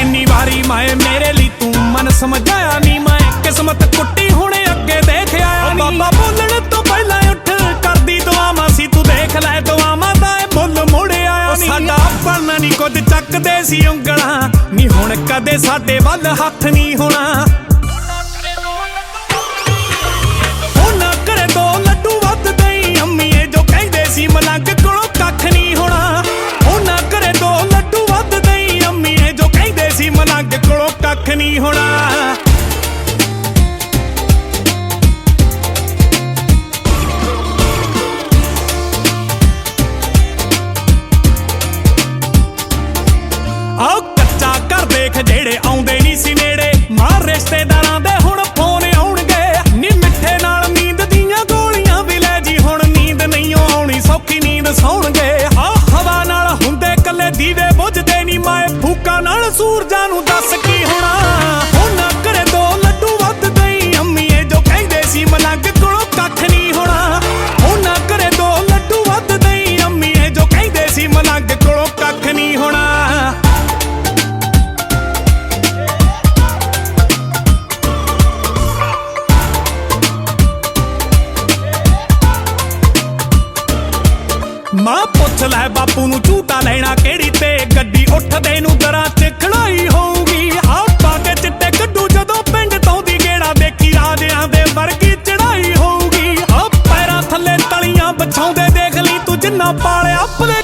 ਕਿੰਨੀ ਵਾਰੀ ਮਾਏ ਮੇਰੇ ਲਈ ਤੂੰ ਮਨ ਸਮਝਾਇਆ ਨਹੀਂ ਮੈਂ ਕਿਸਮਤ ਕੁੱਟੀ ਹੁਣੇ ਅੱਗੇ ਦੇਖ ਆਇਆ ਨਹੀਂ ਬਾਬਾ ਬੋਲਣ ਤੋਂ ਪਹਿਲਾਂ ਉੱਠ ਕਰਦੀ ਦੁਆਵਾਂ ਸੀ ਤੂੰ ਦੇਖ ਲੈ ਦੁਆਵਾਂ ਦਾ ਇਹ ਮੁੱਲ ਮੁੜ ਆਇਆ ਨਹੀਂ ਸਾਡਾ ਆਪਣਾ ਨਹੀਂ ਕੁਝ ਚੱਕਦੇ ਸੀ ਉਂਗਲਾਂ। ਨਹੀਂ ਹੁਣ ਕਦੇ ਸਾਡੇ ਵੱਲ ਹੱਥ ਨਹੀਂ ਹੋਣਾ। ਨਹੀਂ ਹੋਣਾ। ਆਓ ਕੱਚਾ ਘਰ ਦੇਖ ਜਿਹੜੇ ਮਾਂ ਪੁੱਛ ਲੈ ਬਾਪੂ ਨੂੰ ਝੂਟਾ ਲੈਣਾ ਕਿਹੜੀ ਤੇ? ਗੱਡੀ ਉੱਠਦੇ ਨੂੰ ਦਰਾਂ ਤੇ ਖੜਾਈ ਹੋਊਗੀ। ਆ ਪਾ ਕੇ ਚਿੱਟੇ ਕੱਢੂ ਜਦੋਂ ਪਿੰਡ ਤੋਂ ਦੀ ਗੇੜਾ ਦੇਖੀ, ਰਾਜਿਆਂ ਦੇ ਵਰਗੀ ਚੜਾਈ ਹੋਊਗੀ। ਆ ਪੈਰਾਂ ਥੱਲੇ ਤਲੀਆਂ, ਵਿਛਾਉਂਦੇ ਦੇਖ ਲਈ ਤੂੰ ਜਿੰਨਾ ਪਾਲਿਆ, ਆਪਣੇ